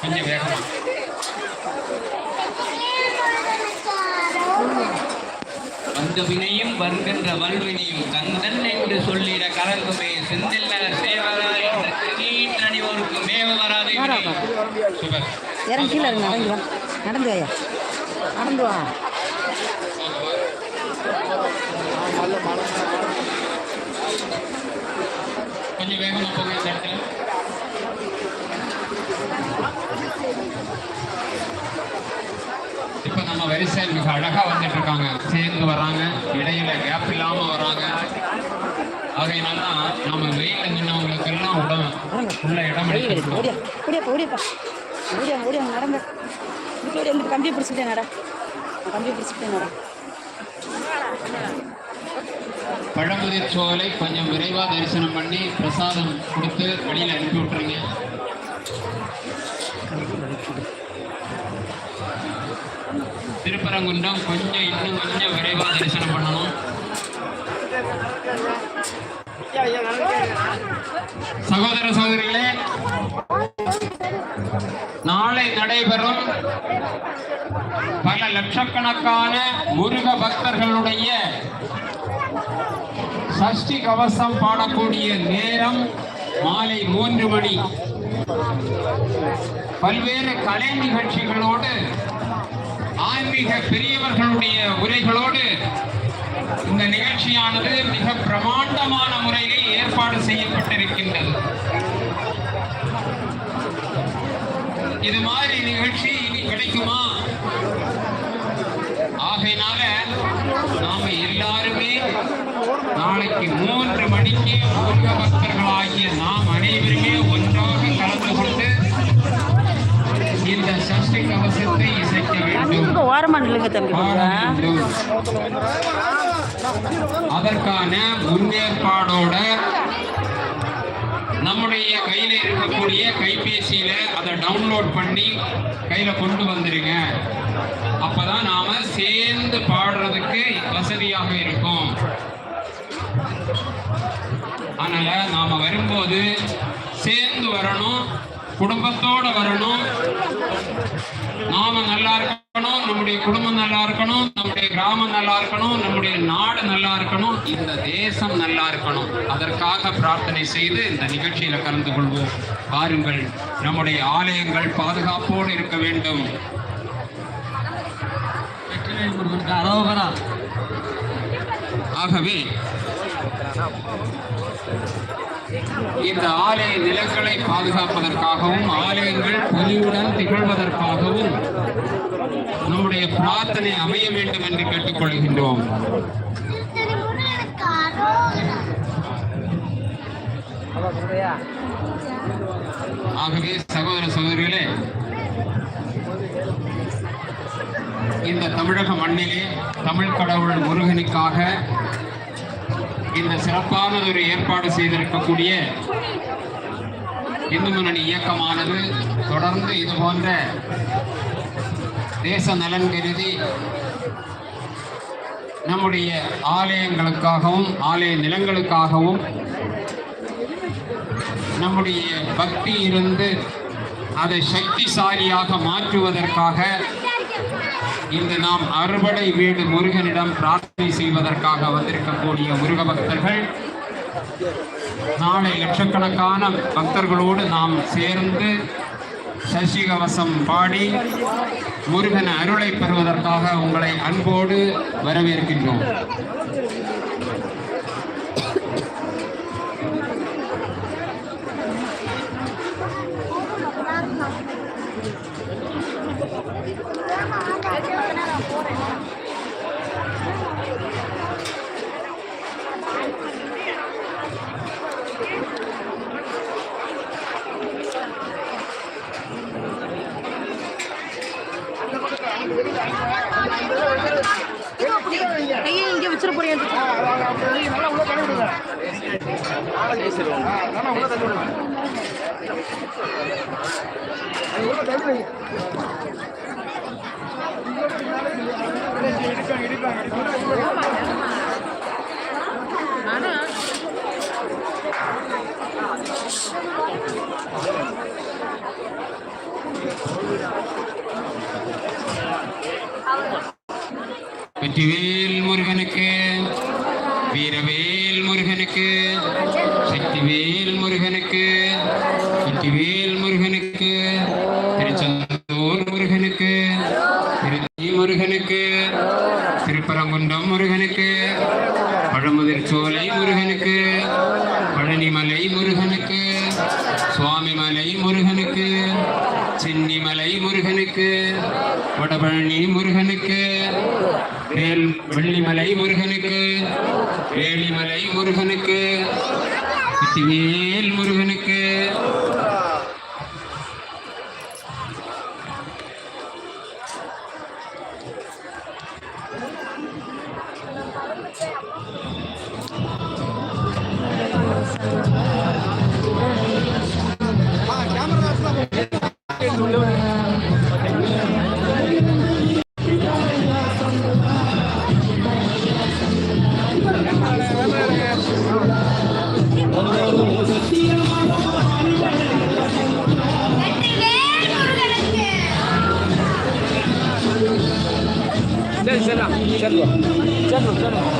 கொஞ்சம் வேகமா. வந்த வினையும் வருகின்ற வல்வினையும் கந்தன் என்று சொல்லிட கலங்குமே. செந்தில் நகர் சேவராய் நீற்றணிவோருக்கு மேவ வராது. சுபர். நடந்து நடந்து வா கொஞ்சம் வேகமா போங்க இந்த இடத்துல இப்ப நம்ம வரிசை மிக அழகா வந்துட்டு இருக்காங்க சேர்ந்து வராங்க இடையில கேப் இல்லாம வராங்க ஆகையினால நம்ம வெயில நின்னவங்களுக்கு எல்லாம் உடம் உள்ள இடம் எடுத்துருக்கோம் இந்த கம்பியை பிடிச்சிட்டேன் நட. நான் கம்பியை பிடிச்சிட்டேன் நட. பழமுதிர் சோலை கொஞ்சம் விரைவா தரிசனம் பண்ணி பிரசாதம் கொடுத்து வெளியில அனுப்பி விட்டுருங்க. திருப்பரங்குன்றம் கொஞ்சம் இன்னும் கொஞ்சம் விரைவாக தரிசனம் பண்ணணும். சகோதர சகோதரிகளே நாளை நடைபெறும் பல லட்சக்கணக்கான முருக பக்தர்களுடைய சஷ்டி கவசம் பாடக்கூடிய நேரம் மாலை மூன்று மணி. பல்வேறு கலை நிகழ்ச்சிகளோடு ஆன்மீக பெரியவர்களுடைய உரைகளோடு இந்த நிகழ்ச்சியானது மிக பிரமாண்டமான முறையில் ஏற்பாடு செய்யப்பட்டிருக்கின்றது. இது மாதிரி நிகழ்ச்சி இனி கிடைக்குமா? ஆகையினால நாம எல்லாருமே நாளைக்கு மூன்று மணிக்கு இப்போ தம்பி அதற்கான முன்னேற்பாடோட நம்முடைய கையில இருக்கக்கூடிய கைபேசியில அதை டவுன்லோட் பண்ணி கையில கொண்டு வந்துருங்க. அப்பதான் நாம சேர்ந்து பாடுறதுக்கு வசதியாக இருக்கும். அதனால நாம வரும்போது சேர்ந்து வரணும் குடும்பத்தோட வரணும். நாம நல்லா இருக்கணும் நம்முடைய குடும்பம் நல்லா இருக்கணும் நம்முடைய கிராமம் நல்லா இருக்கணும் நம்முடைய நாடு நல்லா இருக்கணும் இந்த தேசம் நல்லா இருக்கணும். அதற்காக பிரார்த்தனை செய்து இந்த நிகழ்ச்சியில கலந்து கொள்வோம். பாருங்கள் நம்முடைய ஆலயங்கள் பாதுகாப்போடு இருக்க வேண்டும். ஆகவே இந்த ஆலய நிலங்களை பாதுகாப்பதற்காகவும் ஆலயங்கள் பொலிவுடன் திகழ்வதற்காகவும் நம்முடைய பிரார்த்தனை அமைய வேண்டும் என்று கேட்டுக்கொள்கின்றோம். ஆகவே சகோதர சகோதரிகளே இந்த தமிழக மண்ணிலே தமிழ் கடவுள் முருகனுக்காக இந்த சிறப்பானதொரு ஏற்பாடு செய்திருக்கக்கூடிய இந்து முன்னணி இயக்கமானது தொடர்ந்து இது போன்ற தேச நலன் கருதி நம்முடைய ஆலயங்களுக்காகவும் ஆலய நிலங்களுக்காகவும் நம்முடைய பக்தி இருந்து அதை சக்திசாலியாக மாற்றுவதற்காக இன்று நாம் அறுபடை வீடு முருகனிடம் பிரார்த்தனை செய்வதற்காக வந்திருக்கக்கூடிய முருக பக்தர்கள் நாளை லட்சக்கணக்கான பக்தர்களோடு நாம் சேர்ந்து சசிகவசம் பாடி முருகன் அருளை பெறுவதற்காக உங்களை அன்போடு வரவேற்கின்றோம் கையை இங்கே வச்சிட போறேன் நல்லா உள்ள தள்ளி விடுங்க நல்லா உள்ள தள்ளி விடுங்க அது உள்ள தள்ளி விடுங்க இடிப்பாங்க இடிப்பாங்க வெற்றிவேல் முருகனுக்கு வீரவேல் முருகனுக்கு சக்திவேல் முருகனுக்கு வெற்றிவேல் முருகனுக்கு திருச்செந்தூர் முருகனுக்கு திருச்சி முருகனுக்கு திருப்பரங்குன்றம் முருகனுக்கு பழமுதிர் சோலை முருகனுக்கு பழனிமலை முருகனுக்கு சுவாமிமலை முருகனுக்கு சென்னிமலை முருகனுக்கு வடபழனி முருகனுக்கு வேல் வெள்ளிமலை முருகனுக்கு வேலிமலை முருகனுக்கு வேல் முருகனுக்கு चलो चलो चलो चलो